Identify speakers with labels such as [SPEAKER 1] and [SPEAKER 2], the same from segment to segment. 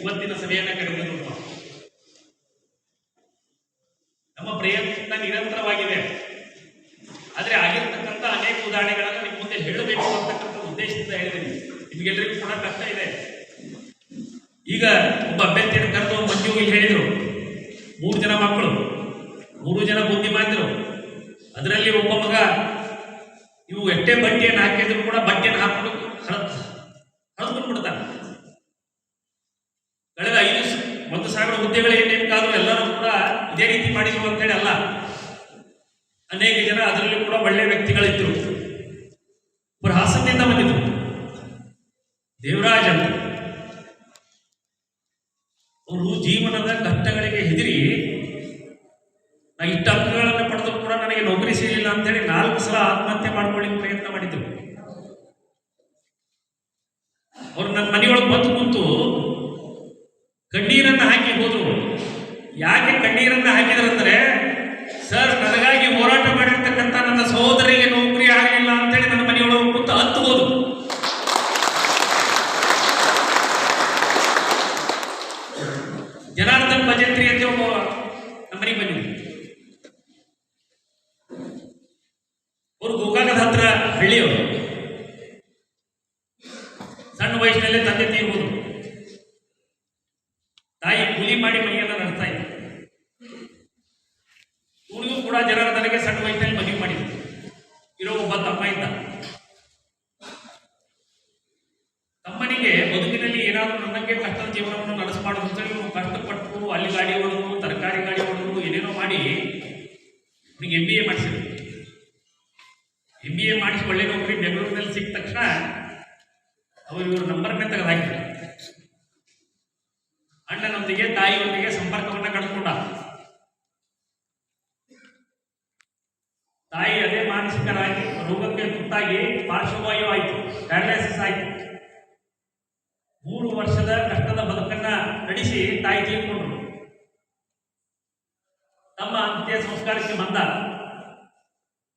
[SPEAKER 1] ಇವತ್ತಿನ ಸಭೆಯನ್ನ ಕಡಿಮೆ. ನಮ್ಮ ಪ್ರಯತ್ನ ನಿರಂತರವಾಗಿದೆ. ಆದ್ರೆ ಆಗಿರ್ತಕ್ಕಂಥ ಅನೇಕ ಉದಾಹರಣೆಗಳನ್ನು ನಿಮ್ಮ ಮುಂದೆ ಹೇಳಬೇಕು ಅಂತಕ್ಕಂಥ ಉದ್ದೇಶದಿಂದ ಹೇಳಿದ್ದೀನಿ. ನಿಮ್ಗೆಲ್ಲರಿಗೂ ಕೂಡ ಕಷ್ಟ ಇದೆ. ಈಗ ಒಬ್ಬ ಅಭ್ಯರ್ಥಿಯನ್ನು ಕರೆದು ಮಂಜು ಇಲ್ಲಿ ಹೇಳಿದರು. ಮೂರು ಜನ ಮಕ್ಕಳು, ಮೂರು ಜನ ಬುದ್ಧಿ ಮಾಡಿದ್ರು ಅದರಲ್ಲಿ ಒಬ್ಬ ಮಗ, ಇವು ಎಷ್ಟೇ ಬಟ್ಟೆಯನ್ನು ಹಾಕಿದ್ರು ಕೂಡ ಬಟ್ಟೆಯನ್ನು ಹಾಕೊಂಡು ಒಂದು ಸಾವಿರ ಹುದ್ದೆಗಳು ಏನೇನಕ್ಕಾದ್ರೂ ಎಲ್ಲರೂ ಕೂಡ ಇದೇ ರೀತಿ ಮಾಡಿದ್ರು ಅಂತೇಳಿ ಅಲ್ಲ. ಅನೇಕ ಜನ ಅದರಲ್ಲಿ ಕೂಡ ಒಳ್ಳೆಯ ವ್ಯಕ್ತಿಗಳಿದ್ರು. ಒಬ್ಬರು ಹಾಸನದಿಂದ ಬಂದಿದ್ರು. ದೇವರಾಜ ಅವರು ಜೀವನದ ಕಷ್ಟಗಳಿಗೆ ಹೆದರಿ ನಾ ಇಷ್ಟ ಅಂಕಗಳನ್ನು ಪಡೆದು ಕೂಡ ನನಗೆ ನೌಕರಿ ಸಿಗಲಿಲ್ಲ ಅಂತೇಳಿ ನಾಲ್ಕು ಸಲ ಆತ್ಮಹತ್ಯೆ ಮಾಡ್ಕೊಳ್ಳಿಕ್ಕೆ ಪ್ರಯತ್ನ ಮಾಡಿದ್ರು. ಅವ್ರು ನನ್ನ ಯಾಕೆ ಕಣ್ಣೀರನ್ನ ಹಾಕಿದ್ರಂದ್ರೆ, ಸರ್, ನನಗಾಗಿ ಹೋರಾಟ ಮಾಡಿರ್ತಕ್ಕಂಥ ನನ್ನ ಸಹೋದರಿಗೆ ನೌಕರಿ ಆಗಲಿಲ್ಲ ಅಂತೇಳಿ ನನ್ನ ಮನೆಯೊಳಗೆ ಕೂತು ಹತ್ತು ಹೋದ್ರು ಜನಾರ್ದನ್ ಭಜಂತ್ರಿ ಅಂತ ಒಬ್ಬ ನಮ್ಮ ಮನೆಗೆ ಬಂದಿದ್ರು ಅವರು ಗೋಕಾಕದ ಹತ್ರ ಹಳ್ಳಿಯವರು. ಸಣ್ಣ ವಯಸ್ಸಿನಲ್ಲೇ ತಂದೆ ತೀರ್ಬೋದು ತಾಯಿ ಕೂಲಿ ಮಾಡಿ ಮನೆಯನ್ನ ನಡೆಸ್ತಾ ಇದ್ರು ಇವನಿಗೂ ಕೂಡ ಜನಾರ್ದನಿಗೆ ಸಣ್ಣ ವಯಸ್ಸಿನಲ್ಲಿ ಮದುವೆ ಮಾಡಿದ್ರು ಇರೋ ಒಬ್ಬ ತಮ್ಮ ಇದ್ದ ತಮ್ಮನಿಗೆ ಬದುಕಿನಲ್ಲಿ ಏನಾದರೂ ನನ್ನಂಗೆ ಕಷ್ಟದ ಜೀವನವನ್ನು ನಡೆಸಬಾರ್ದು ಅಂತೇಳಿ ಇವನು ಕಷ್ಟಪಟ್ಟು ಅಲ್ಲಿ ಗಾಡಿ ಹೊಡೆದು, ತರಕಾರಿ ಗಾಡಿ ಹೊಡೆದು, ಏನೇನೋ ಮಾಡಿ ಅವನಿಗೆ ಎಂ ಬಿ ಎ ಮಾಡಿಸಿದ್ರು. ಎಂ ಬಿ ಎ ಮಾಡಿಸಿ ಒಳ್ಳೆ ನೌಕರಿ ಬೆಂಗಳೂರಿನಲ್ಲಿ ಸಿಕ್ಕ ತಕ್ಷಣ ಅವರು ಇವರು ನಂಬರ್ನೇ ತೆಗೆದು ಹಾಕಿದ್ರು. ಅಣ್ಣನೊಂದಿಗೆ ತಾಯಿಯೊಂದಿಗೆ ತಾಯಿ ಅದೇ ಮಾನಸಿಕರಾಗಿ, ರೋಗಕ್ಕೆ ತುತ್ತಾಗಿ ಪಾರ್ಶ್ವವಾಯು ಆಯಿತು ಪ್ಯಾರಲೈಸಿಸ್ ಆಯಿತು. ಮೂರು ವರ್ಷದ ಕಷ್ಟದ ಬದುಕನ್ನ ನಡೆಸಿ ತಾಯಿ ತೀರ್ಕೊಂಡ್ರು ತಮ್ಮ ಅಂತ್ಯ ಸಂಸ್ಕಾರಕ್ಕೆ ಬಂದ.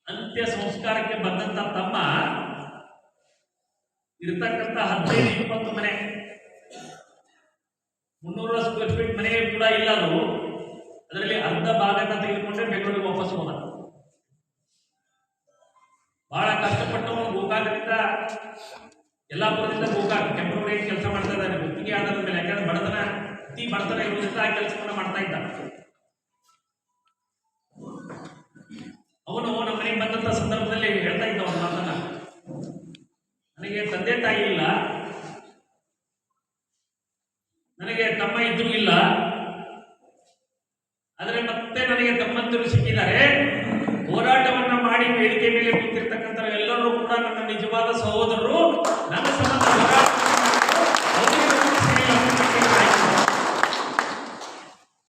[SPEAKER 1] ಅಂತ್ಯ ಸಂಸ್ಕಾರಕ್ಕೆ ಬಂದಂತ ತಮ್ಮ ಇರ್ತಕ್ಕಂಥ ಹದಿನೈದು, ಇಪ್ಪತ್ತು ಮನೆ. ಮುನ್ನೂರ ಸ್ಕ್ವೇರ್ ಫೀಟ್ ಮನೆ ಕೂಡ ಇಲ್ಲ ಅದು. ಅದರಲ್ಲಿ ಅರ್ಧ ಭಾಗನ ತೆಗೆದುಕೊಂಡ್ರೆ ಬೆಂಗಳೂರಿಗೆ ಬಹಳ ಕಷ್ಟಪಟ್ಟು ಅವನು ಗೋಕಾಕದಿಂದ ಯಲ್ಲಾಪುರದಿಂದ ಗೋಕಾಕ್ ಟೆಂಪ್ರವರಿ ಕೆಲಸ ಮಾಡ್ತಾ ಇದ್ದಾನೆ. ಗುತ್ತಿಗೆ ಆಧಾರದ ಮೇಲೆ, ಯಾಕಂದ್ರೆ ಬಡತನ, ಅತಿ ಬಡತನ ಇರೋದ್ರಿಂದ ಆ ಕೆಲಸವನ್ನ ಮಾಡ್ತಾ ಇದ್ದ. ಅವನು ನಮ್ಮ ಮನೆಗೆ ಬಂದಂತ ಸಂದರ್ಭದಲ್ಲಿ ಹೇಳ್ತಾ ಇದ್ದ ಒಂದು ಮಾತನ್ನ. ನನಗೆ ತಂದೆ ತಾಯಿ ಇಲ್ಲ. ನನಗೆ ತಮ್ಮ ಇದ್ರೂ ಇಲ್ಲ. ಆದರೆ ಮತ್ತೆ ನನಗೆ ತಮ್ಮಂತರು ಸಿಕ್ಕಿದ್ದಾರೆ.